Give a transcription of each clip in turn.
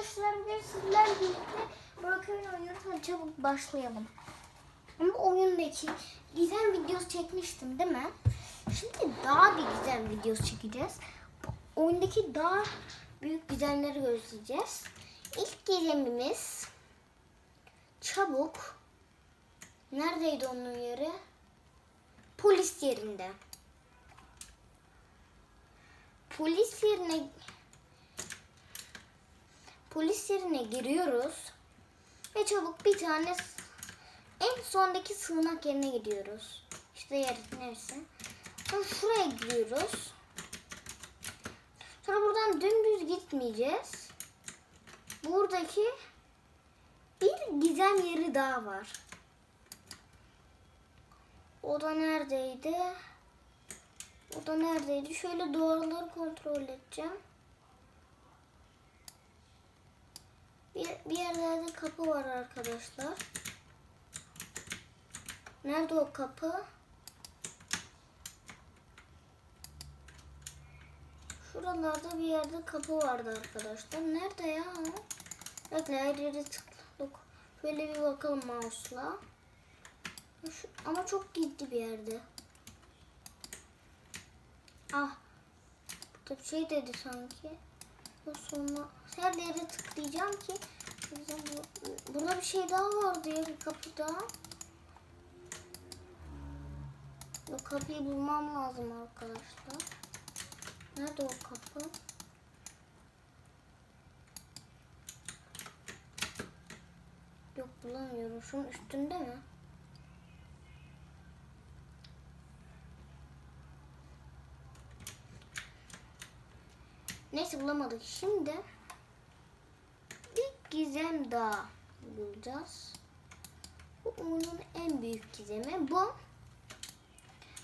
arkadaşlar bugün sizlerle birlikte Broken oynuyoruz. Hadi çabuk başlayalım. Ama oyundaki gizem videosu çekmiştim değil mi? Şimdi daha bir gizem videosu çekeceğiz. Oyundaki daha büyük gizemleri göstereceğiz. İlk gizemimiz çabuk. Neredeydi onun yeri? Polis yerinde. Polis yerine polis yerine giriyoruz ve çabuk bir tane en sondaki sığınak yerine gidiyoruz. İşte yer neresi? Sonra şuraya giriyoruz. Sonra buradan dümdüz gitmeyeceğiz. Buradaki bir gizem yeri daha var. O da neredeydi? O da neredeydi? Şöyle duvarları kontrol edeceğim. Bir, bir yerlerde kapı var arkadaşlar. Nerede o kapı? Şuralarda bir yerde kapı vardı arkadaşlar. Nerede ya? Bekle her yere tıkladık. Şöyle bir bakalım mouse'la. Ama çok gizli bir yerde. Ah. Burada bir şey dedi sanki. Sonra her yere tıklayacağım ki burada bir şey daha vardı ya bir kapıda. Bu kapıyı bulmam lazım arkadaşlar. Nerede o kapı? Yok bulamıyorum. Şunun üstünde mi? Neyse bulamadık. Şimdi gizem daha bulacağız. Bu oyunun en büyük gizemi bu.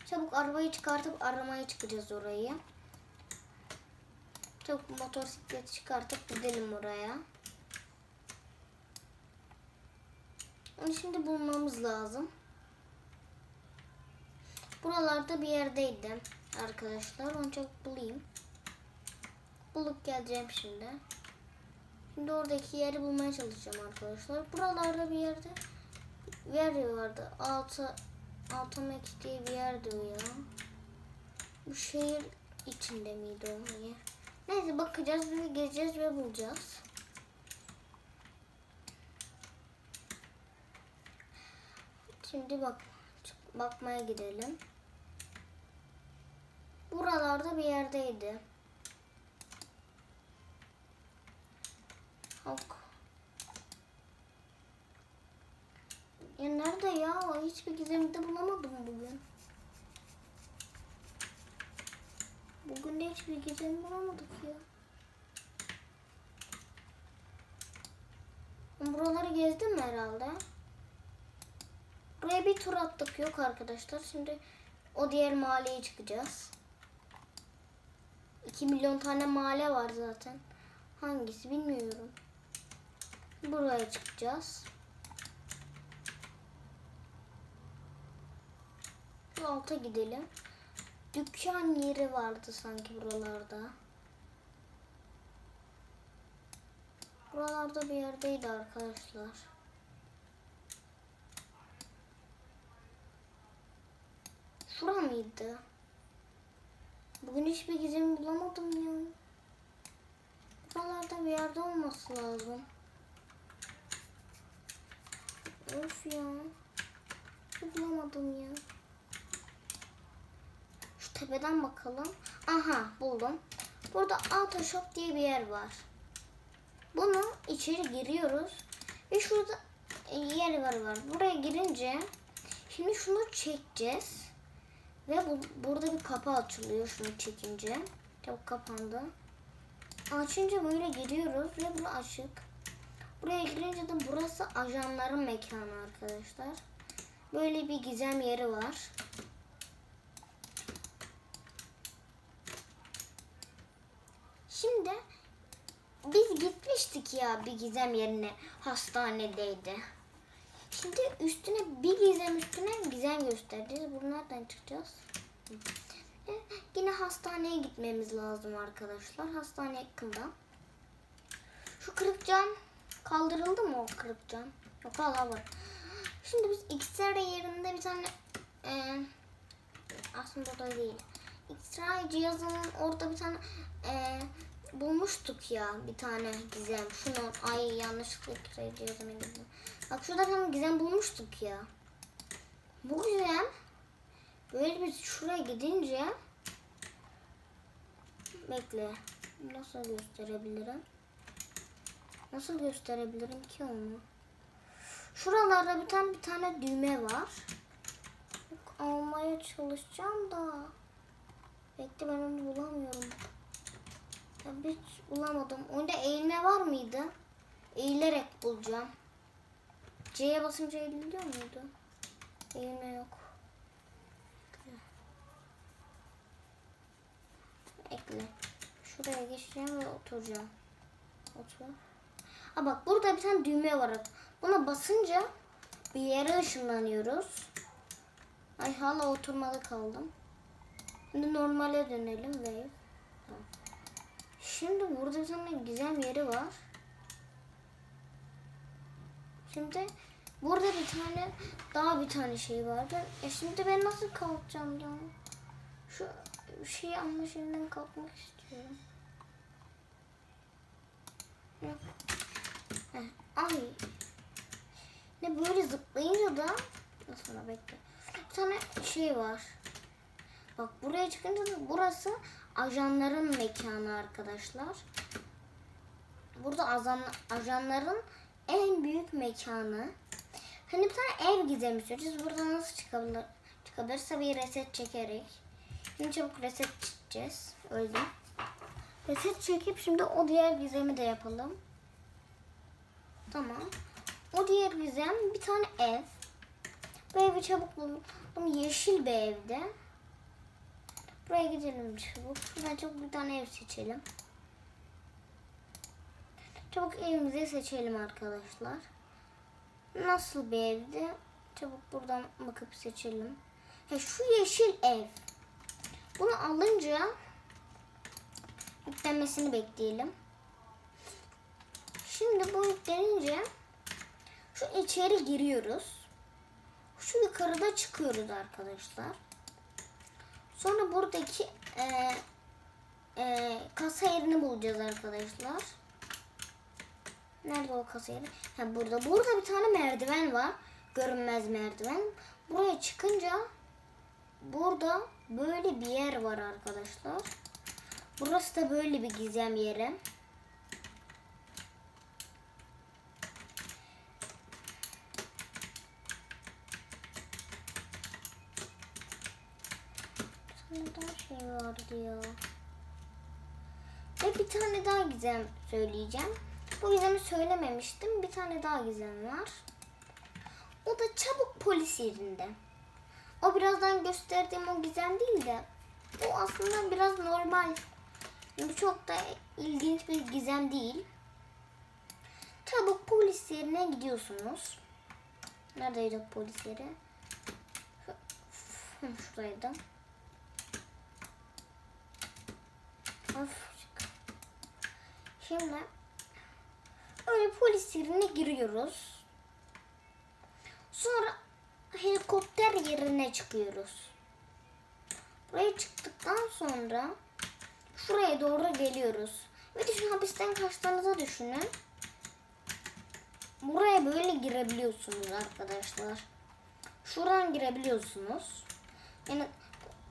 Çabuk arabayı çıkartıp aramaya çıkacağız orayı. Çabuk motosiklet çıkartıp gidelim oraya. Onu şimdi bulmamız lazım. Buralarda bir yerdeydi arkadaşlar. Onu çabuk bulayım. Bulup geleceğim şimdi. Şimdi oradaki yeri bulmaya çalışacağım arkadaşlar. Buralarda bir yerde bir yer vardı. Altı Altamek diye bir yerdi o ya. Bu şehir içinde miydi o yer? Neyse bakacağız ve gezeceğiz ve bulacağız. Şimdi bak bakmaya gidelim. Buralarda bir yerdeydi. Ok. Ya nerede ya? Hiçbir gizemde bulamadım bugün. Bugün de hiçbir gizem bulamadık ya. Buraları gezdim herhalde? Buraya bir tur attık yok arkadaşlar. Şimdi o diğer mahalleye çıkacağız. 2 milyon tane mahalle var zaten. Hangisi bilmiyorum. Buraya çıkacağız. Şu alta gidelim. Dükkan yeri vardı sanki buralarda. Buralarda bir yerdeydi arkadaşlar. Şura mıydı? Bugün hiçbir gizemi bulamadım ya. Buralarda bir yerde olması lazım. Of ya. Bulamadım ya. Şu tepeden bakalım. Aha buldum. Burada Auto Shop diye bir yer var. Bunu içeri giriyoruz. Ve şurada yer var var. Buraya girince şimdi şunu çekeceğiz. Ve bu, burada bir kapı açılıyor şunu çekince. Çabuk kapandı. Açınca böyle giriyoruz ve bu açık. Buraya girince de burası ajanların mekanı arkadaşlar. Böyle bir gizem yeri var. Şimdi biz gitmiştik ya bir gizem yerine hastanedeydi. Şimdi üstüne bir gizem üstüne gizem göstereceğiz. Bu nereden çıkacağız? E, Yine hastaneye gitmemiz lazım arkadaşlar. Hastane yakında. Şu kırık cam kaldırıldı mı o kırık cam? Yok hala var. Şimdi biz X-ray yerinde bir tane e, aslında da değil. X-ray cihazının orada bir tane e, bulmuştuk ya bir tane gizem. Şunu ay yanlışlıkla X-ray cihazına girdim. Bak şurada bir tane gizem bulmuştuk ya. Bu gizem böyle biz şuraya gidince bekle nasıl gösterebilirim? Nasıl gösterebilirim ki onu? Şuralarda bir tane bir tane düğme var. Yok, almaya çalışacağım da. Bekle ben onu bulamıyorum. Ya hiç bulamadım. Onda eğilme var mıydı? Eğilerek bulacağım. C'ye basınca eğiliyor muydu? Eğilme yok. Ekle. Şuraya geçeceğim ve oturacağım. Otur. Ha bak burada bir tane düğme var. Buna basınca bir yere ışınlanıyoruz. Ay hala oturmada kaldım. Şimdi normale dönelim ve. Şimdi burada bir tane gizem yeri var. Şimdi burada bir tane daha bir tane şey vardı. E şimdi ben nasıl kalkacağım da? Şu şeyi alma şeyinden kalkmak istiyorum. Yok. Ay. Ne böyle zıplayınca da ona bekle. Bir tane şey var. Bak buraya çıkınca da burası ajanların mekanı arkadaşlar. Burada azan, ajanların en büyük mekanı. Hani bir tane ev gizemi istiyoruz. Burada nasıl çıkabilir? Çıkabilirse bir reset çekerek. Şimdi çabuk reset çekeceğiz. Öldüm. Reset çekip şimdi o diğer gizemi de yapalım. Tamam. O diğer gizem bir tane ev. Bu evi çabuk buldum. Yeşil bir evde. Buraya gidelim çabuk. Şuradan çabuk bir tane ev seçelim. Çabuk evimizi seçelim arkadaşlar. Nasıl bir evdi? Çabuk buradan bakıp seçelim. He, şu yeşil ev. Bunu alınca yüklenmesini bekleyelim. Şimdi bu yüklenince şu içeri giriyoruz. Şu yukarıda çıkıyoruz arkadaşlar. Sonra buradaki e, e, kasa yerini bulacağız arkadaşlar. Nerede o kasa yeri? Ha burada. Burada bir tane merdiven var. Görünmez merdiven. Buraya çıkınca burada böyle bir yer var arkadaşlar. Burası da böyle bir gizem yeri. Daha şey vardı ya. Ve bir tane daha gizem söyleyeceğim. Bu gizemi söylememiştim. Bir tane daha gizem var. O da çabuk polis yerinde. O birazdan gösterdiğim o gizem değil de bu aslında biraz normal. Bu çok da ilginç bir gizem değil. Çabuk polis yerine gidiyorsunuz. Neredeydi polis yeri? Şuradaydı. Of. Şimdi öyle polis yerine giriyoruz. Sonra helikopter yerine çıkıyoruz. Buraya çıktıktan sonra şuraya doğru geliyoruz. Ve düşün hapisten kaçtığınızı düşünün. Buraya böyle girebiliyorsunuz arkadaşlar. Şuradan girebiliyorsunuz. Yani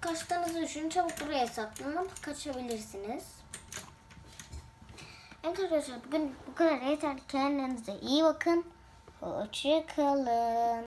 kaçtığınızı düşünün. Çabuk buraya saklanıp kaçabilirsiniz. Evet arkadaşlar bugün bu kadar yeter. Kendinize iyi bakın. Hoşçakalın.